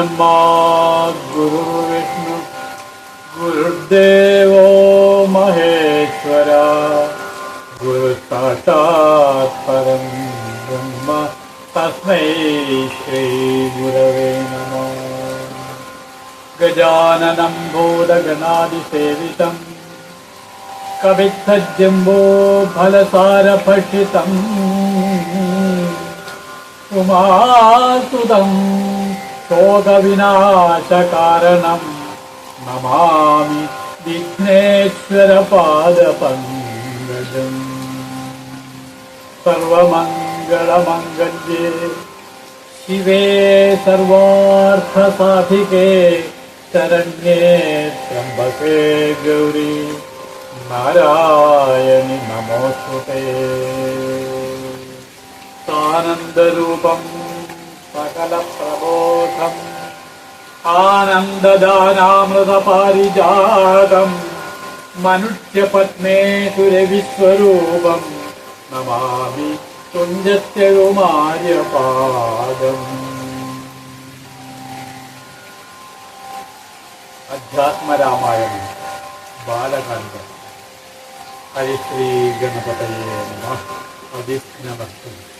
गुरुर्ब्रह्मा गुरुर्विष्णु गुरुर्देवो महेश्वरा। गुरुसाक्षात् परं ब्रह्म तस्मै श्रीगुरवे नमः। गजाननं भूतगणादिसेवितम् कवित्थजम्बो फलसारभक्षितम् उमासुदं ശോകവിനാശകാരണം നമാമി വിഘ്നേശ്വരപാദപങ്കജം സർവമംഗളമംഗല്യേ. ശിവേ സർവാർത്ഥസാധികേ. ശരണ്യേ ത്രംബകേ ഗൗരി. നാരായണി നമോസ്തുതേ. സാനന്ദരൂപം സകല പ്രബോ സകലപ്രബോധം ആനന്ദദാനാമൃതപാരിജാതം. മനുഷ്യപത്മേശുരവിസ്വരൂപം നമാമി തുഞ്ചത്തെഴുമാര്യപാദം. അധ്യാത്മരാമായണം. ബാലകാന്ഡം. ഹരിശ്രീ ഗണപതയേ നമ. അതിഘ്നമസ്തു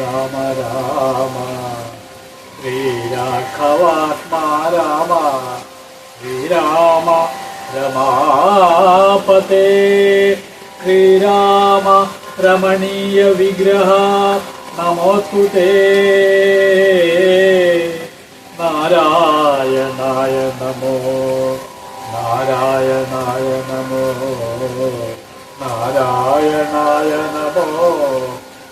രാമ രാമ. ശ്രീരാഘവാത്മാ രാമ. ശ്രീരാമ രമാപതേ. ശ്രീരാമ രമണീയ വിഗ്രഹ. നമോസ്തുതേ നാരായണായ നമോ. നാരായണായ നമോ. നാരായണായ നമോ.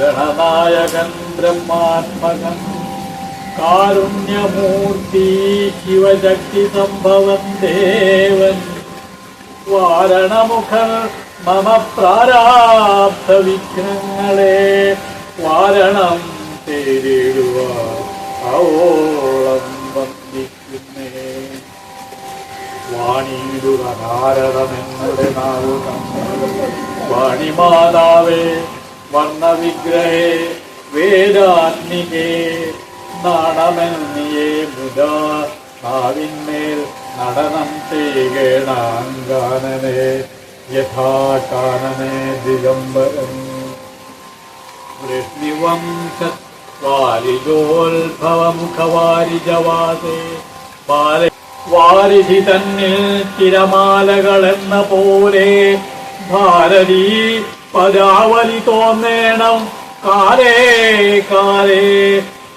ഗണനായകൻ ബ്രഹ്മാത്മകൻ കാരുണ്യമൂർത്തി ശിവശക്തി സംഭവൻ ദേവൻ വാരണമുഖർ മമ പ്രാരാബ്ധ വിഘ്നങ്ങളെ വാരണം തേരിടുവോളം വന്ദിക്കുന്നേ. വാണിയിടുക നാരദമെന്നുടെ നാളുകൾ വാണിമാതാവേ വർണവിഗ്രഹേ വേദാത്മികേ നാണമെന്നിയേ ബുധ നാവിന്മേൽ നടനം ചെയ്യണേ യഥാ കാനനെ ദിഗംബരം വാരിജോത്ഭവമുഖവാരിജവാസേ ബാല വാരിധി തന്നിൽ തിരമാലകളെന്ന പോലെ ഭാരതീ പദാവലി തോന്നേണം. കാലേ കാലേ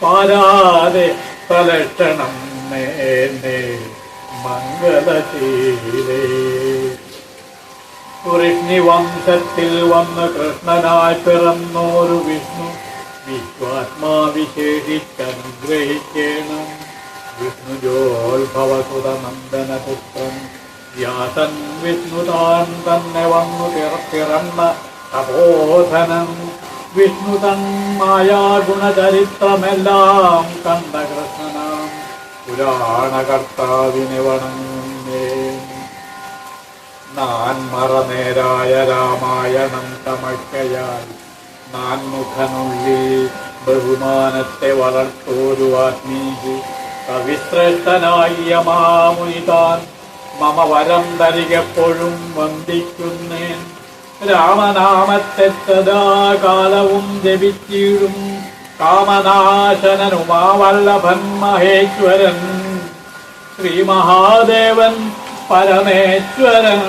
പാരാതെ തലക്ഷണം നേ മംഗളശീലേ വൃഷ്ണി വംശത്തിൽ വന്ന് കൃഷ്ണനായി പിറന്നോരു വിഷ്ണു വിശ്വാത്മാവിശേഷിച്ചനുഗ്രഹിക്കണം വിശേഷിച്ചനുഗ്രഹിക്കണം വിഷ്ണുജോത്ഭവസുത നന്ദനപുത്രൻ വ്യാസൻ വിഷ്ണു താൻ തന്നെ വന്നു പിറ- പിറന്ന തപോധനം വിഷ്ണു തന്മായാഗുണചരിത്രമെല്ലാം കണ്ട കൃഷ്ണനാം പുരാണകർത്താവിനെ വണങ്ങുന്നേ. നാൻ മറനേരായ രാമായണം തമക്കയായി നാൻ മുഖനുള്ളിൽ ബഹുമാനത്തെ വളർത്തോരു ആത്മീകി കവിശ്രേഷ്ഠനായ മാമുനിതാൻ മമ വരം തരികെപ്പോഴും വന്ദിക്കുന്നേൻ. രാമനാമത്തെ സദാകാലവും ജപിച്ചിടും. കാമനാശനനുമാവല്ലഭൻ മഹേശ്വരൻ ശ്രീ മഹാദേവൻ പരമേശ്വരൻ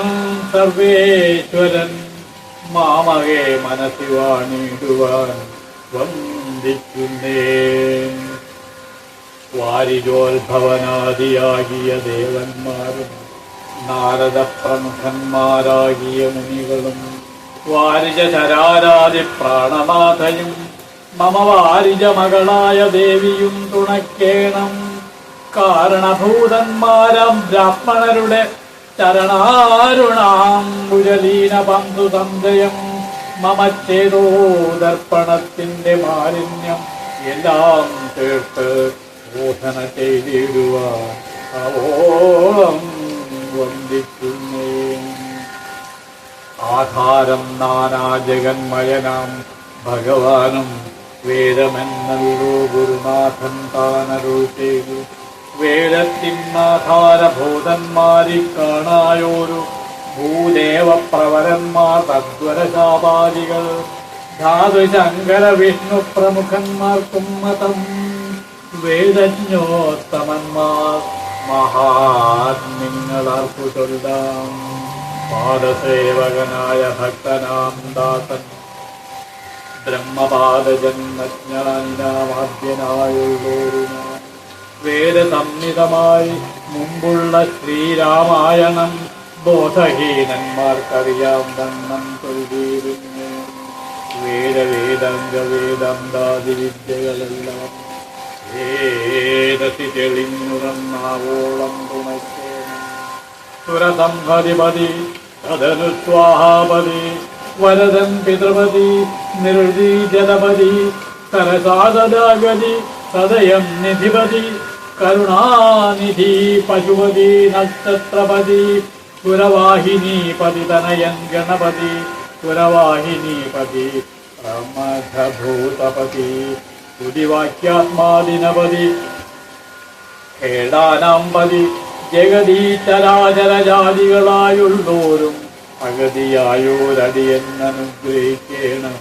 സർവേശ്വരൻ. മാമകെ മനസ്സി വാണിടുവാൻ വന്ദിക്കുന്നേ വാരിജോത്ഭവനാദിയാകിയ ദേവന്മാരും നാരദ പ്രമുഖന്മാരാകിയ മുനികളും വാരിജ ചരാരാതി പ്രാണനാഥയും മമ വാരിജ മകളായ ദേവിയും തുണക്കേണം. കാരണഭൂതന്മാരം ബ്രാഹ്മണരുടെ ചരണാരുണാം കുരലീന ബന്ധു സന്ദയം മമ ചേതോദർപ്പണത്തിന്റെ മാലിന്യം എല്ലാം തീർത്ത് ബോധന ചെയ്തിടുവാൻ അവോളം വന്ദിക്കുന്നേ. ആധാരം നാനാ ജഗന്മയനാം ഭഗവാനും വേദമെന്നല്ലോ ഗുരുനാഥൻ താനരുൾ ചെയ്തു വേദത്തിനാധാരഭൂതന്മാരിൽ കാണായോരു ഭൂദേവപ്രവരന്മാർ തദ്വരശാപാദികൾ. ധാതു ശങ്കര വിഷ്ണു പ്രമുഖന്മാർക്കും മതം. വേദജ്ഞോത്തമന്മാർ മഹാത്മ്യങ്ങളാർക്കു ചൊല്ലാം പാദസേവകനായ ഭക്തനാം ദാസൻ. ബ്രഹ്മപാദജന്മജ്ഞാനിനാമാദ്യനായുള്ളോരു വേദസംഹിതമായി മുമ്പുള്ള ശ്രീരാമായണം ബോധഹീനന്മാർക്കറിയാം വണ്ണം തൊഴിലിരുന്ന് വേദവേദാംഗ ദാതി വിദ്യകളെല്ലാം ഏതസി തെളിഞ്ഞുറന്നാവോളം തുണയ്ക്കേണം. സുരസംഹതിപതി തദനുസ്വാഹാപതി വരദൻ പിതൃപതി നിർജി ജലപതി സരസാദാഗതി സദയം നിധിപതി കരുണാനിധി പശുപതി നക്ഷത്രപതി പുരവാഹിനി പതിതനയൻ ഗണപതി പുരവാഹിനി പതി പ്രമഥഭൂതപതി തുതിവാക്യാത്മാദിനപതി കേടാനാമ്പതി ജഗതീചരാചരജാതികളായുള്ളോരും അഗതിയായോരടിയെന്നനുഗ്രഹിക്കണം.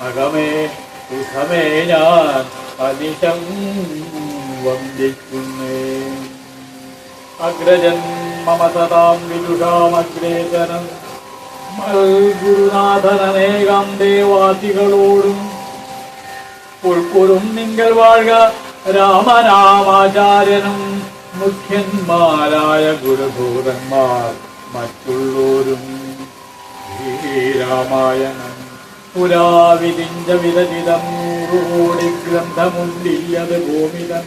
അകമേ സുഖമേ ഞാൻ അനിശം വന്ദിക്കുന്നേ. അഗ്രജൻ മമ സദാം വിദുഷാമഗ്രേസനം ഗുരുനാഥനേകം ദേവാസികളോടും ഉൾക്കുറും നിങ്ങൾ വാഴുക. രാമനാമാചാര്യനും മുഖ്യന്മാരായ ഗുരുഭൂതന്മാർ മറ്റുള്ളോരും ഈ പുരാവിതിഞ്ച വിരചിതം നൂറുകോടി ഗ്രന്ഥമുണ്ടില്ലത് ഭൂമിതൻ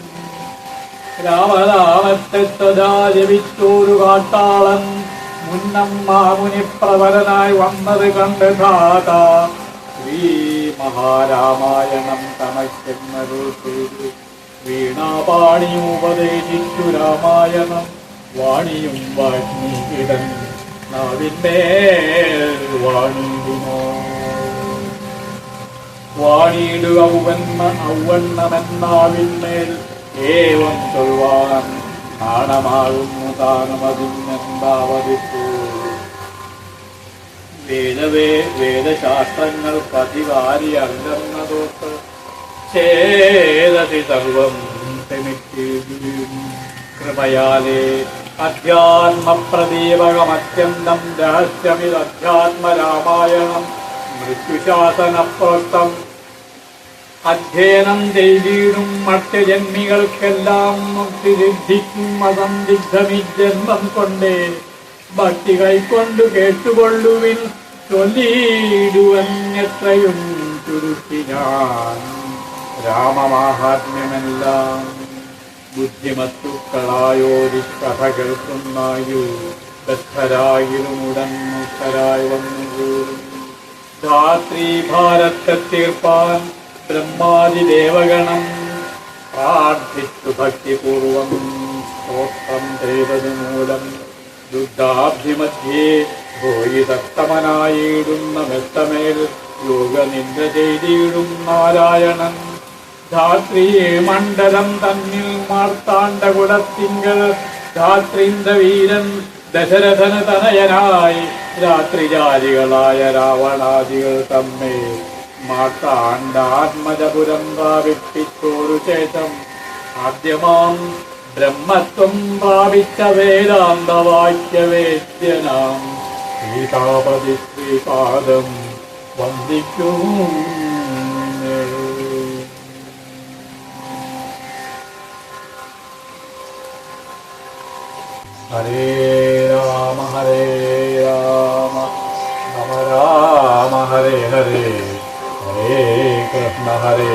രാമനാമത്തെ സദാ ജപിച്ചോരു കാട്ടാളൻ മുന്നം മാമുനി പ്രവരനായി വന്നത് കണ്ട് ധാത ശ്രീ മഹാരാമായണം തമയ്ക്കെന്നൊരു ചെയ്തു വീണാപാണിയും ഉപദേശിച്ചു രാമായണം. വാണിയും വാഗ്നികിടൻ നാവിന്മേൽ വാണിയിടുമോ വാണിയിടുക ഔവന്മ ഔവണ്ണമെന്നാവിന്മേൽ ഏവം ചൊൽവാൻ നാണമാകുന്നു താനുമതിന്നെന്താവതിപ്പോ വേദവേ വേദശാസ്ത്രങ്ങൾ പതിവാരി അല്ലെന്നതോട്ട് ചേതതി സർവം കൃപയാലേ അധ്യാത്മപ്രദീപകമത്യന്തം രഹസ്യമിതധ്യാത്മരാമായണം മൃത്യുശാസനപ്രോക്തം അധ്യയനം ചെയ്തിടും മറ്റ് ജന്മികൾക്കെല്ലാം മുക്തി സിദ്ധിക്കും അസന്ദിഗ്ധമി ജന്മം കൊണ്ടേ ഭക്തി കൈക്കൊണ്ടു കേട്ടുകൊള്ളുവിൻ ചൊല്ലിയിടുവൻ ചുരുക്കിനാൻ രാമമാഹാത്മ്യമെല്ലാം. കഥ കേൾക്കുന്നായു ബദ്ധരായിലും ഉടൻ മുക്തരായി വന്നുകൂടും ധാത്രി ഭാരത്തെ തീർപ്പാൻ ബ്രഹ്മാതിദേവഗണം പ്രാർത്ഥിച്ചു ഭക്തിപൂർവം സ്തോത്രം ചെയ്തത് മൂലം യുദ്ധാഭിമധ്യേ ഭൂരി തത്തമനായിടുന്ന മെത്തമേൽ യോഗനിന്ദ ചെയ്തിടും നാരായണൻ. ധാത്രിയെ മണ്ഡലം തന്നിൽ മാർത്താണ്ട കുടത്തിങ്കൾ ധാത്രീന്ദ വീരൻ ദശരഥന തനയനായി രാത്രിജാലികളായ രാവണാദികൾ തമ്മേ മാർത്താണ്ഡാത്മജപുരം പ്രാപിപ്പിച്ചോരു ശേഷം ആദ്യമാം ബ്രഹ്മത്വം പ്രാപിച്ച വേദാന്തവാക്യവേദ്യനാം സീതാപതി ശ്രീപാദം വന്ദിക്കും. ഹരേ രാമ ഹരേ രാമ. രാമ രാമ ഹരേ ഹരേ. ഹരേ കൃഷ്ണ ഹരേ